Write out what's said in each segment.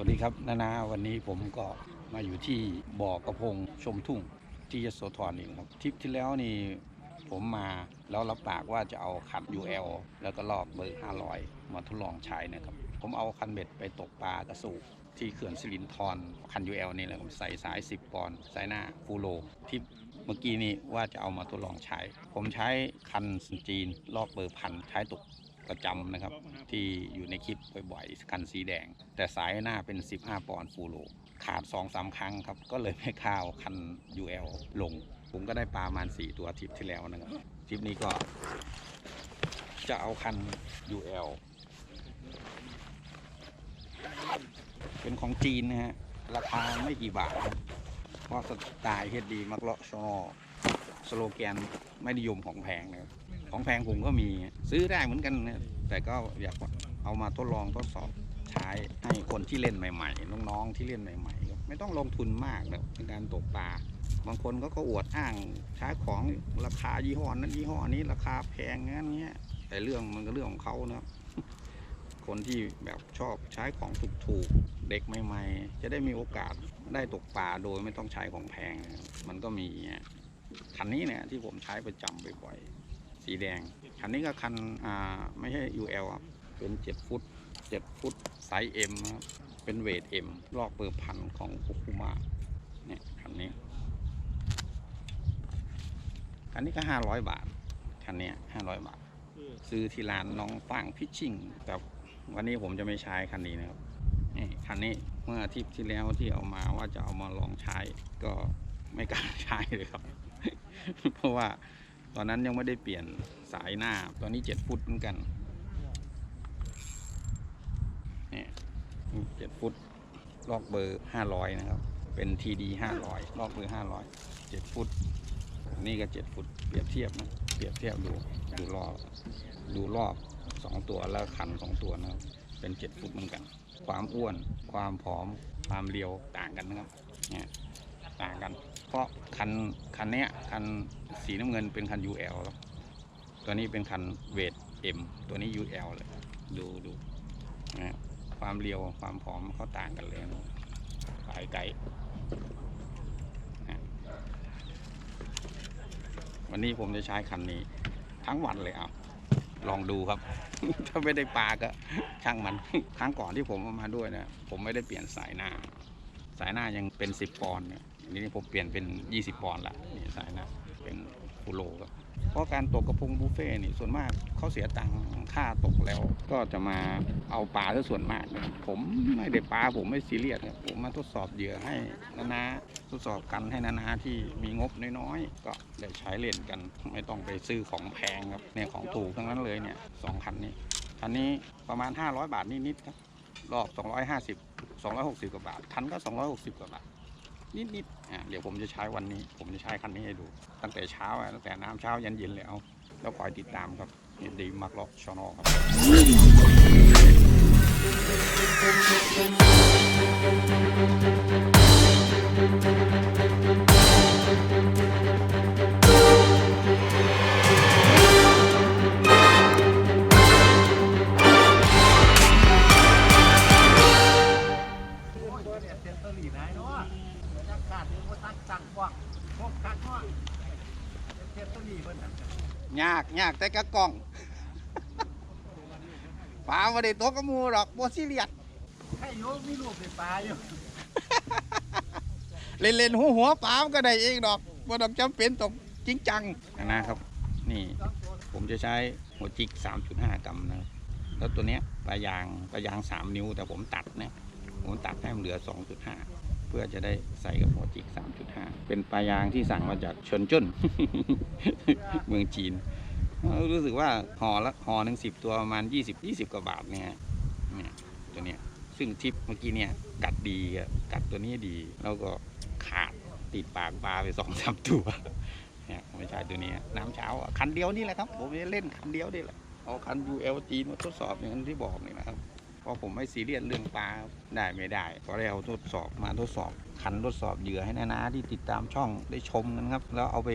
วัสดีครับนานาวันนี้ผมก็มาอยู่ที่บ่อกระพงชมทุ่งที่ยโสธรนี่ครับทริปที่แล้วนี่ผมมาแล้วรับปากว่าจะเอาคัน UL แล้วก็ลอกเบอร์500 มาทดลองใช้นะครับ ผมเอาคันเบ็ดไปตกปลากระสูที่เขื่อนสิรินธรคัน UL นี่แหละผมใส่สาย 10 ปอนด์สายหน้าฟูโลที่เมื่อกี้นี้ว่าจะเอามาทดลองใช้ ผมใช้คันจีนลอกเบอร์พันใช้ตก ประจำนะครับ ที่อยู่ในคลิปบ่อยๆคันสีแดง แต่สายหน้าเป็น 15 ปอนด์ฟูโล ขาด2-3ครั้งครับ ก็เลยไม่ข้าวคัน UL ลง ผมก็ได้ปลาประมาณ 4 ตัวทริปที่แล้วนะครับทริปนี้ก็ จะเอาคัน UL เป็นของจีนนะฮะราคาไม่กี่บาทเพราะสไตล์เฮดดีมักเลาะชอ สโลแกนไม่นิยมของแพงนะครับของแพงผมก็มีซื้อได้เหมือนกันนะแต่ก็อยากเอามาทดลองทดสอบใช้ให้คนที่เล่นใหม่ๆ น้องๆที่เล่นใหม่ๆครับไม่ต้องลงทุนมากนะในการตกปลาบางคนก็ก็อวดอ้างใช้ของราคายี่ห้อนั้นยี่ห้อนี้ราคาแพงงั้นเงี้ยแต่เรื่องมันก็เรื่องของเขานะคนที่แบบชอบใช้ของถูกๆเด็กใหม่ ๆ จะได้มีโอกาสได้ตกปลาโดยไม่ต้องใช้ของแพง มันก็มี คันนี้เนี่ยที่ผมใช้ประจำบ่อยๆสีแดง คันนี้ก็คันอ่าไม่ใช่ UL ครับเป็น 7 ฟุต 7 ฟุตไซส์ M ครับเป็นเวท M ลอกเบอร์พันของคุคุมาเนี่ยคันนี้ คันนี้ก็ 500 บาท คันเนี้ 500 บาท ซื้อที่ร้านน้องฟางพิชชิ่งแต่วันนี้ผมจะไม่ใช้คันนี้นะครับนี่คันนี้เมื่ออาทิตย์ที่แล้วที่เอามาว่าจะเอามาลองใช้ก็ไม่กล้าใช้เลยครับ เพราะว่าตอนนั้นยังไม่ได้เปลี่ยนสายหน้า ตอนนี้เจ็ดฟุตเหมือนกันเนี่ยเจ็ดฟุตลอกเบอร์ห้าร้อยนะครับ เป็นทีดีห้าร้อยลอกเบอร์ห้าร้อยเจ็ดฟุต นี่ก็เจ็ดฟุต เปรียบเทียบนะ เปรียบเทียบดู ดูรอบ ดูรอบสองตัวแล้วคันสองตัวนะครับ เป็นเจ็ดฟุตเหมือนกัน ความอ้วน ความผอม ความเรียวต่างกันนะครับ เนี่ย ต่างกัน เพราะคันคันเนี้ยคันสีน้ำเงินเป็นคัน UL ตัวนี้เป็นคันเวท M ตัวนี้ UL เลย ดูดูนะความเรียวความผอมเขาต่างกันเลยนะปลายไกลนะวันนี้ผมจะใช้คันนี้ ทั้งวันเลยเอาลองดูครับ ถ้าไม่ได้ปลาก็ช่างมัน ครั้งก่อนที่ผมเอามาด้วยนี่ยผมไม่ได้เปลี่ยนสายหน้า สายหน้ายังเป็น 10 ปอนด์เนี่ยอันนี้ผมเปลี่ยนเป็น 20 ปอนด์ละนี่สายหน้าเป็นฟูโรครับเพราะการตกกระพงบุฟเฟ่นี่ส่วนมากเขาเสียตังค่าตกแล้ว ก็จะมาเอาปลาซะส่วนมากนะครับผมไม่ได้ปลาผมไม่ซีเรียสครับผมมาทดสอบเหยื่อให้นานาทดสอบกันให้นานาที่มีงบน้อยๆก็ได้ใช้เล่นกันไม่ต้องไปซื้อของแพงครับเนี่ยของถูกทั้งนั้นเลยเนี่ยสองคันนี้คันนี้ประมาณ 500 บาทนิดๆครับรอบ 250 260 กว่าบาท คันก็ 260 กว่าบาท นิดๆอะเดี๋ยวผมจะใช้วันนี้ ผมจะใช้คันนี้ให้ดู ตั้งแต่เช้าอะตั้งแต่น้ำเช้ายันเย็นเลยเอาแล้วคอยติดตามครับเห็นดีมากเลาะชอนอครับ แต่กะกล้องปลาไม่ได้ตกกระมูหรอกโบซีเรียสให้โยมมีลูกเป็นปลาอยู่ เล่นเล่นหัวหัวๆปลามันก็ได้เองดอกบ่ต้องจำเป็นตกจริงจังนะครับ นี่ผมจะใช้หัวจิก 3.5 กรัมนะครับแล้วตัวเนี้ยปลายางปลายาง 3 นิ้ว แต่ผมตัดเนี่ยผมตัดให้มันเหลือ 2.5 เพื่อจะได้ใส่กับหัวจิก 3.5 เป็นปลายางที่สั่งมาจากเชินจุนเมืองจีนเออ รู้สึกว่าห่อละห่อหนึ่งสิบตัวประมาณยี่สิบยี่สิบกว่าบาทเนี่ยเนี่ยตัวเนี้ยซึ่งทิปเมื่อกี้เนี่ยกัดดีอะกัดตัวนี้ดี แล้วก็ขาดติดปากปลาไปสองสามตัวเนี่ยไม่ใช่ตัวนี้น้ำเช้าคันเดียวนี่แหละครับ ผมเล่นคันเดียวนี่แหละเอาคัน UL จีมาทดสอบอย่างที่บอกนี่นะครับ ราะผมไม่ซีเรียสเรื่องปลาได้ไม่ได้ก็ได้เอาทดสอบมาทดสอบคันทดสอบเหยื่อให้นานาที่ติดตามช่องได้ชมกันครับ แล้วเอาไป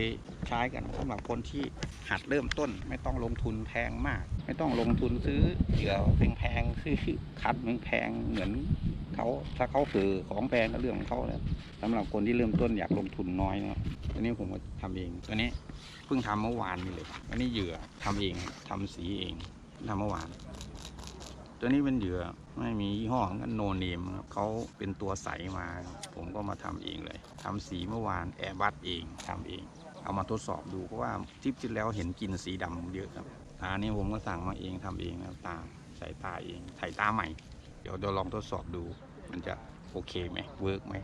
ใช้กันสำหรับคนที่หัดเริ่มต้น ไม่ต้องลงทุนแพงมาก ไม่ต้องลงทุนซื้อเหยื่อแพงๆซื้อคัดแพงเหมือนเขาถ้าเขาถือของแพงก็เรื่องของเขาแล้วสำหรับคนที่เริ่มต้นอยากลงทุนน้อยนะครับอันนี้ผมก็ทำเองตัวนี้เพิ่งทำเมื่อวานนี่เลยอันนี้เหยื่อทำเองทำสีเองทำเมื่อวาน ตัวนี้เป็นเหยื่อไม่มียี่ห้อของกันโนเนมครับเขาเป็นตัวใสมาผมก็มาทำเองเลยทำสีเมื่อวานแอร์บัดเองทำเอง เอามาทดสอบดูเพราะว่าทริปที่แล้วเห็นกินสีดำเยอะครับตานี้ผมก็สั่งมาเองทำเองนะตาใส่ตาเองใส่ตาใหม่ เดี๋ยวเดี๋ยวลองทดสอบดู มันจะโอเคไหมเวิร์กไหม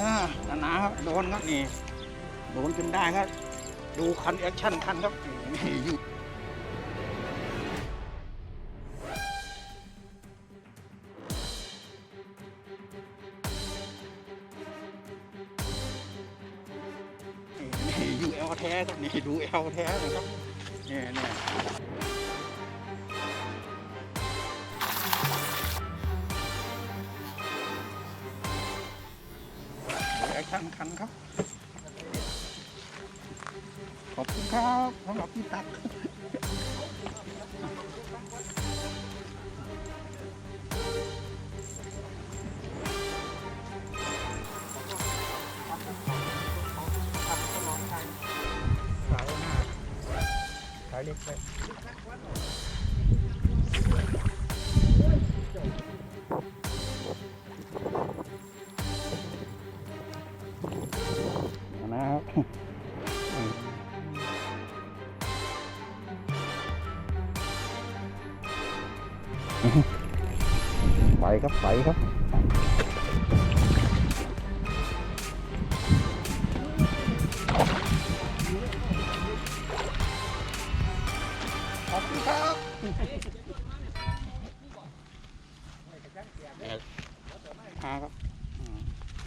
อ่าหนาๆครับโดนครับนี่โดนจนได้ครับ ดูคันแอคชั่นคันครับนี่อยู่นี่อยู่เอลแท้ครับนี่ดูเอลแท้นะครับเนี่ย เนี่ยดูแอคชั่นคันครับ ขอบคุณครับสำหรับที่ตักขายหน้าขายเล็กไป ไปครับไปครับขอบคุณครับหาครับอืม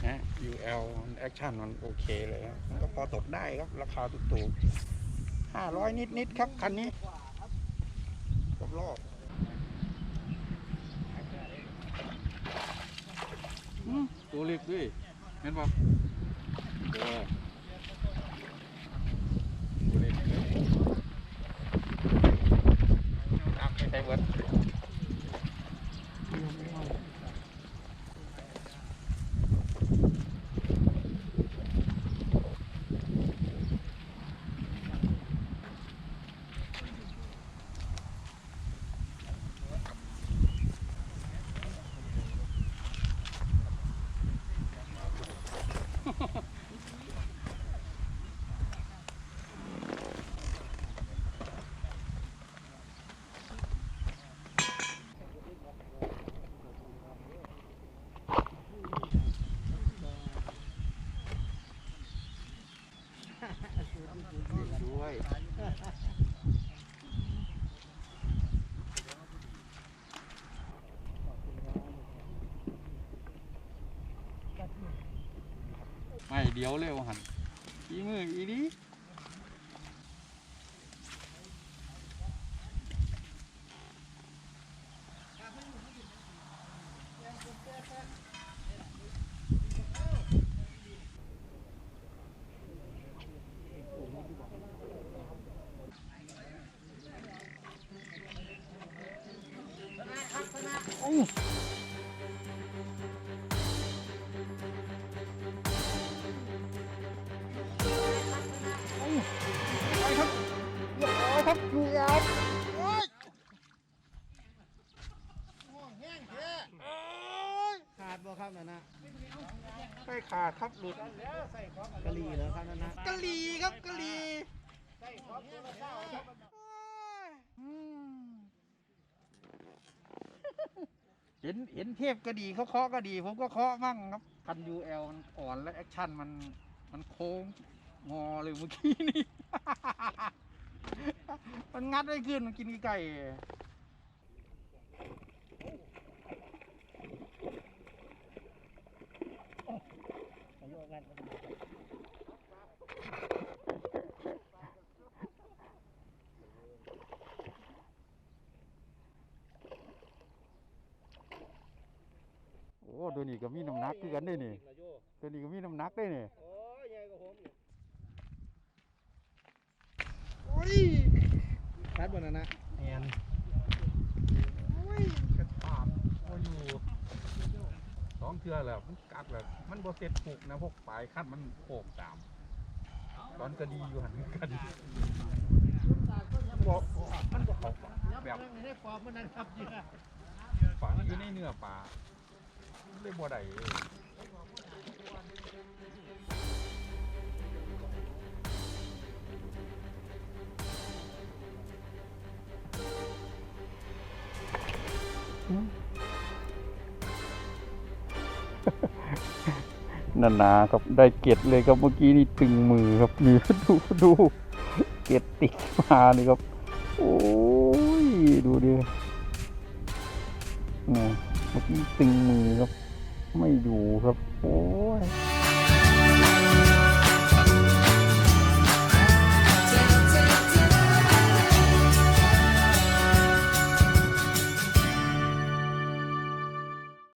นะ UL แอคชั่นมันโอเคเลยครับมันก็พอตกได้ครับ ราคาถูกๆห้าร้อยนิดๆครับ คันนี้รอบรอบๆอืม ตัวเล็กด้วยเห็นปะ ไม่เดียวเร็วหันอีมืออีนี้โอ้ ไม่ขาดครับหลุดกะหรี่เหรอครับนั่นนะกะหรี่ครับกะหรี่เห็นเห็นเทพกระดีเขาเคาะกระดี ผมก็เคาะมั่งครับคันยูเอลมันอ่อนและแอคชั่นมันมันโค้งงอเลยเมื่อกี้นี่ มันงัดไม่ขึ้นมันกินไก่ โอ้ตัวนี้ก็มีน้ำหนักคือกันได้นี่ตัวนี้ก็มีน้ำหนักได้นี่โอ้ยใหญ่กว่าผมอีกโอ้ยขาดบ่นั่นนะแอนโอ้ยกระตามโอ้ยอยู่สอง เทือแล้วมันกัดแล้วมันบ่เสร็จผูกนะพวกปลายคัดมันโขกตาม ตอนก็ดีอยู่หันก็ดีบอกมันบอกเขาแบบไม่ได้ปอบมันนั่นครับเยอะฝังอยู่ในเนื้อปลาเลยบ่ได้ นานาครับได้เกล็ดเลยครับเมื่อกี้นี่ตึงมือครับนี่ดูดูเกล็ดติดมาเลยครับ โอ้ยดูดิเนี่ยเมื่อกี้ตึงมือครับ ไม่อยู่ครับ โอ้ย